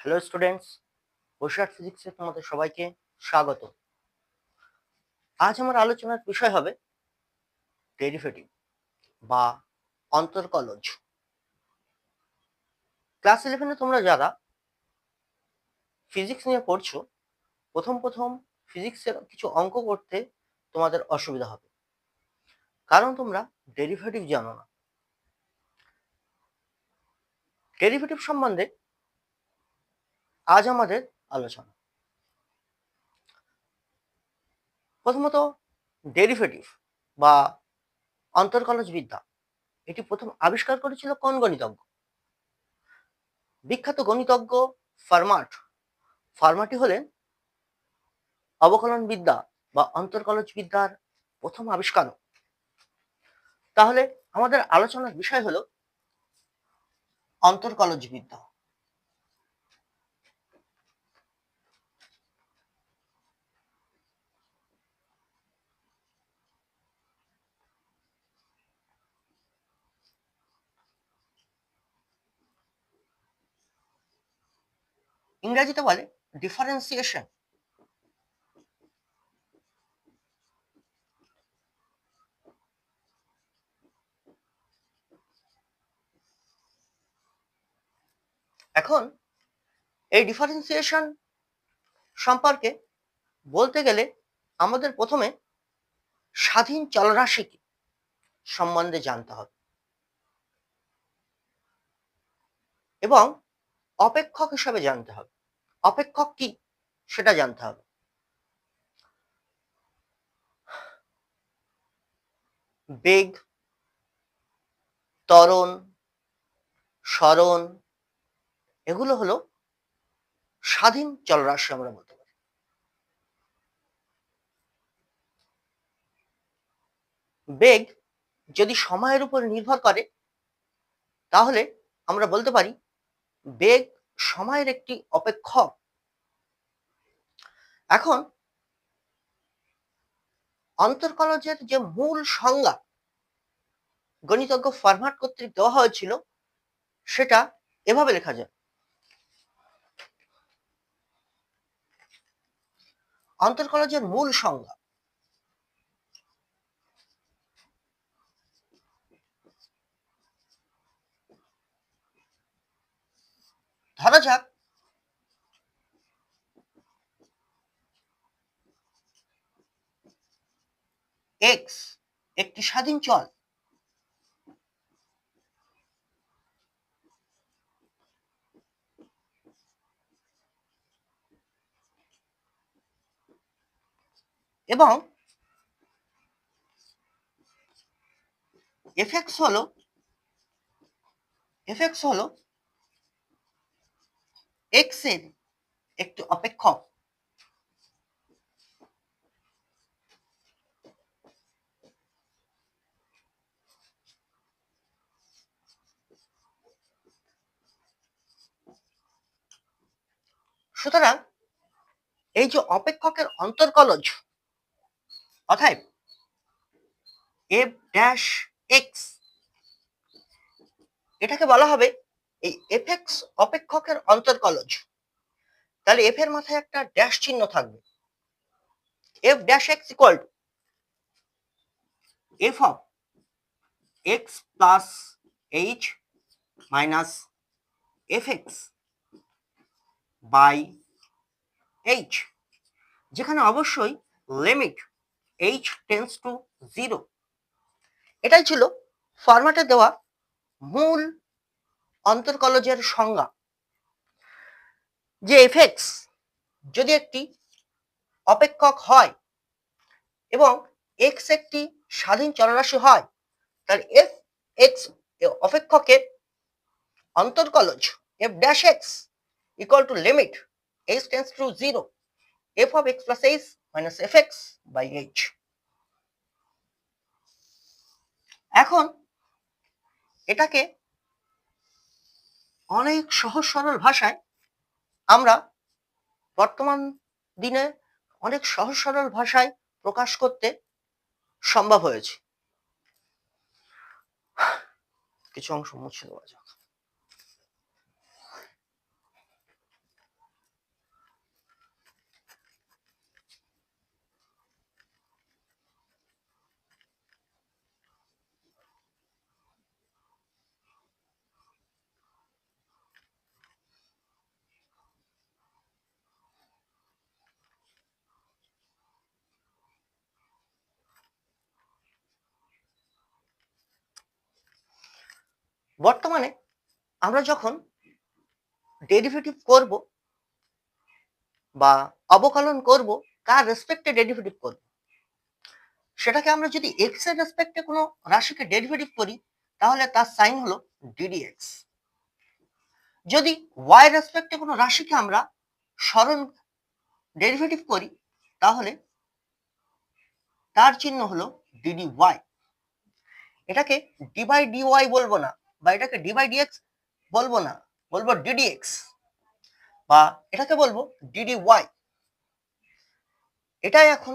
Hello students Basirhat ফিজিক্সে তোমাদের সবাইকে স্বাগত। আজ আমার আলোচনার বিষয় হবে ডেরিভেটিভ বা অন্তর্কলজ। ক্লাস ইলেভেনে তোমরা যারা ফিজিক্স নিয়ে পড়ছো, প্রথম প্রথম ফিজিক্সের কিছু অঙ্ক করতে তোমাদের অসুবিধা হবে। কারণ তোমরা ডেরিভেটিভ জানো না। ডেরিভেটিভ সম্বন্ধে আজ আমাদের আলোচনা। প্রথমত ডেরিভেটিভ বা অন্তর্কলজ বিদ্যা এটি প্রথম আবিষ্কার করেছিল কোন গণিতজ্ঞ? বিখ্যাত গণিতজ্ঞ ফার্মাট ফার্মাটি হলেন অবকলন বিদ্যা বা অন্তর্কলজ বিদ্যার প্রথম আবিষ্কারক। তাহলে আমাদের আলোচনার বিষয় হলো অন্তর্কলজ বিদ্যা ইংরেজিতে বলে ডিফারেন্সিয়েশন এখন এই ডিফারেন্সিয়েশন সম্পর্কে বলতে গেলে আমাদের প্রথমে স্বাধীন চলরাশি কি সম্বন্ধে জানতে হবে। এবং অপেক্ষক হিসাবে জানতে হবে। অপেক্ষক কি? সেটা জানতে হবে। বেগ, ত্বরণ স্মরণ এগুলো হলো স্বাধীন চলরাশি আমরা বলতে পারি। বেগ যদি সময়ের উপর নির্ভর করে, তাহলে আমরা বলতে পারি বেগ সময়ের একটি অপেক্ষক। এখন অন্তর্কলজের যে মূল সংজ্ঞা গণিতজ্ঞ ফার্মাট কর্তৃক দেওয়া হয়েছিল, সেটা এভাবে লেখা যায়। অন্তর্কলজের মূল সংজ্ঞা ধরা যাক এক্স একটি স্বাধীন চল। এবং এফএক্স হলো এফএক্স হলো এক্সের একটি অপেক্ষক। সুতরাং এই যে অপেক্ষকের অন্তর্কলজ অতএব এফ ড্যাশ এক্স এটাকে বলা হবে এই এফএক্স অপেক্ষকের অন্তর্কলজ তাহলে এফ এর মাথায় একটা ড্যাশ চিহ্ন থাকবে। F dash X equal to F of X plus H minus F X by H যেখানে অবশ্যই limit H tends to zero এটাই ছিল ফরম্যাটে দেওয়া মূল অন্তর্কলজের সংজ্ঞা। যে এফেক্স যদি একটি অপেক্ষক হয় এবং এক্স একটি স্বাধীন চলরাশি হয়, তাহলে এফ এক্স অপেক্ষকের অন্তর্কলজ F dash X to limit H tends to zero F of X plus H minus F X by H এখন এটাকে অনেক সহজ সরল ভাষায় আমরা বর্তমান দিনে অনেক সহজ সরল ভাষায় প্রকাশ করতে সম্ভব হয়েছে। কিছু অংশ মুছে দেওয়া যাক। বর্তমানে আমরা যখন ডেরিভেটিভ করব বা অবকলন করব কার রেসপেক্টে ডেরিভেটিভ করব। সেটাকে আমরা যদি এক্সের রেসপেক্টে কোনো রাশিকে ডেরিভেটিভ করি, তাহলে তার সাইন হলো ডিডিএক্স যদি ওয়াই রেসপেক্টে কোনো রাশিকে আমরা সরল ডেরিভেটিভ করি, তাহলে তার চিহ্ন হলো ডিডি ওয়াই এটাকে ডি বাই ডি ওয়াই বলব না। বা এটাকে ডি বাই ডিএক্স বলব না, বলব ডিডিএক্স বা এটাকে বলব ডিডি ওয়াই এটাই এখন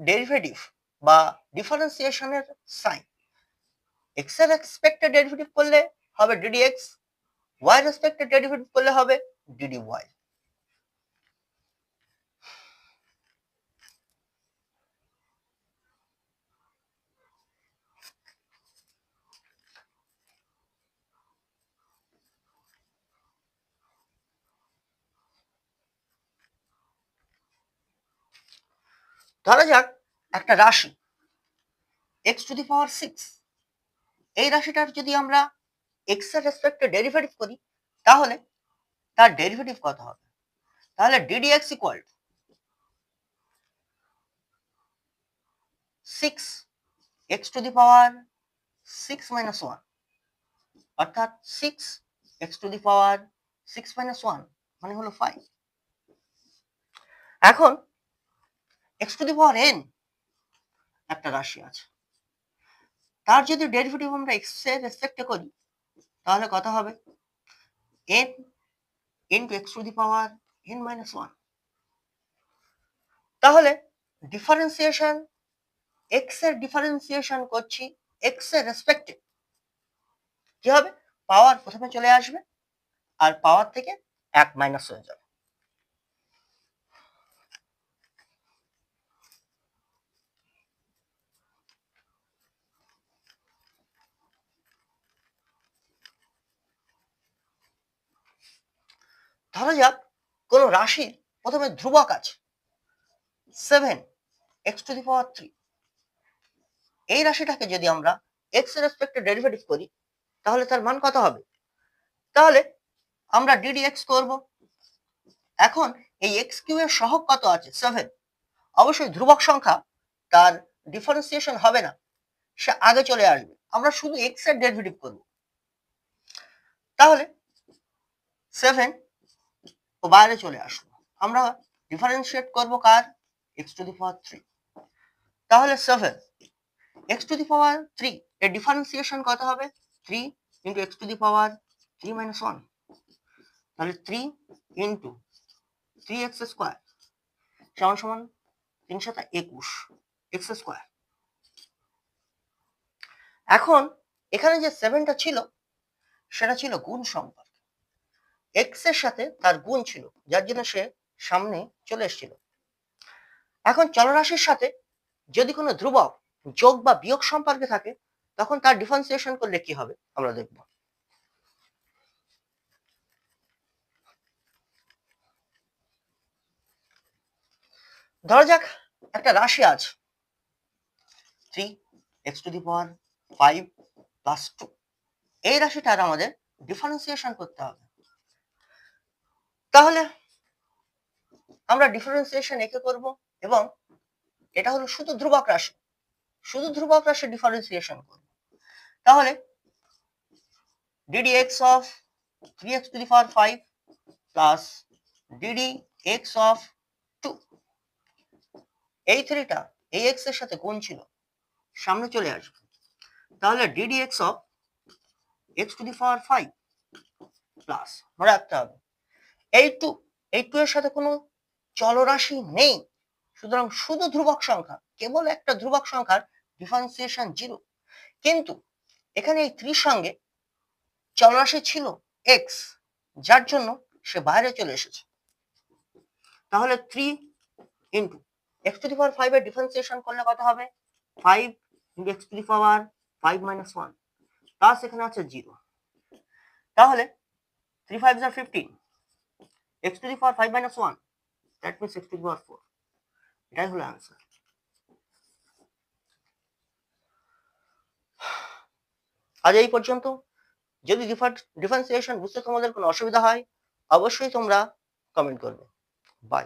ডেরিভেটিভ বা ডিফারেন্সিয়েশনের সাইন এক্সের এক্সপেক্টেড ডেরিভেটিভ করলে হবে ডিডিএক্স ওয়াই রেসপেক্টে ডেরিভেটিভ করলে হবে ডিডি ওয়াই ধরা যাক একটা রাশি X to the power six এই রাশিটার যদি আমরা এক্সের রেসপেক্টে ডেরিভেটিভ করি, তাহলে তার ডেরিভেটিভ কত হবে? তাহলে D D X equal six X to the power six minus one অর্থাৎ six X to the power six minus one মানে হলো ফাইভ এখন X to the power N একটা রাশি আছে। তার যদি ডেরিভেটিভ আমরা এক্সের রেসপেক্টে করি, তাহলে কত হবে? N into X to the power N minus one তাহলে ডিফারেন্সিয়েশন এক্সের ডিফারেন্সিয়েশন করছি এক্সের রেসপেক্টে কি হবে? পাওয়ার প্রথমে চলে আসবে, আর পাওয়ার থেকে এক মাইনাস হয়ে যাবে। ধরা যাক কোন রাশির প্রথমে ধ্রুবক আছে। Seven X to the power three এই রাশিটাকে যদি আমরা এক্সের রেসপেক্টে ডেরিভেটিভ করি, তাহলে তার মান কত হবে? তাহলে আমরা ডিডি এক্স করব। এখন এই এক্স কিউ এর সহগ কত আছে? সেভেন অবশ্যই ধ্রুবক সংখ্যা তার ডিফারেন্সিয়েশন হবে না। সে আগে চলে আসবে। আমরা শুধু এক্সের ডেরিভেটিভ করব। তাহলে সেভেন ও বাইরে চলে আসলো আমরা ডিফারেন্সিয়েট করব কার? X to the power three তাহলে seven X to the power three এর ডিফারেন্সিয়েশন কত হবে? Three into X to the power three minus one তাহলে three into three X square সমান সমান তিন সাতা একুশ এক্স স্কোয়ার এখন এখানে যে সেভেনটা ছিল, সেটা ছিল গুণ সম্পর্ক এক্সের সাথে তার গুণ ছিল, যার জন্য সে সামনে চলে এসেছিল। এখন চলরাশির সাথে যদি কোনো ধ্রুবক যোগ বা বিয়োগ সম্পর্কে থাকে, তখন তার ডিফারেন্সিয়েশন করলে কি হবে? আমরা দেখব। ধরা যাক একটা রাশি আছে। Three X to the power five plus two এই রাশিটার আমাদের ডিফারেন্সিয়েশন করতে হবে। তাহলে আমরা ডিফারেন্সিয়েশন একে করব এবং এটা হলো শুধু ধ্রুবক রাশি। শুধু ধ্রুবক রাশি ডিফারেন্সিয়েশন করব। তাহলে three X to the power five plus D D X of two এই থ্রিটা এই এক্সের সাথে গুণ ছিল, সামনে চলে আসবে। তাহলে X of X to the power five plus মনে রাখতে হবে। এই টু এই টু এর সাথে কোনো চলরাশি নেই। সুতরাং শুধু ধ্রুবক সংখ্যা, কেবল একটা ধ্রুবক সংখ্যার ডিফারেন্সিয়েশন জিরো কিন্তু এখানে এই ত্রির সঙ্গে চলরাশি ছিল এক্স যার জন্য সে বাইরে চলে এসেছে। তাহলে three into X to the power five এর ডিফারেন্সিয়েশন করলে কত হবে? Five into X to the power five minus one plus এখানে আছে জিরো তাহলে three five R fifteen x to the power 5 minus 1 that means x to the power 4 এটাই হলো answer আজ এই পর্যন্ত। যদি ডিফারেন্সিয়েশন বুঝতে তোমাদের কোনো অসুবিধা হয়, অবশ্যই তোমরা কমেন্ট করবে। বাই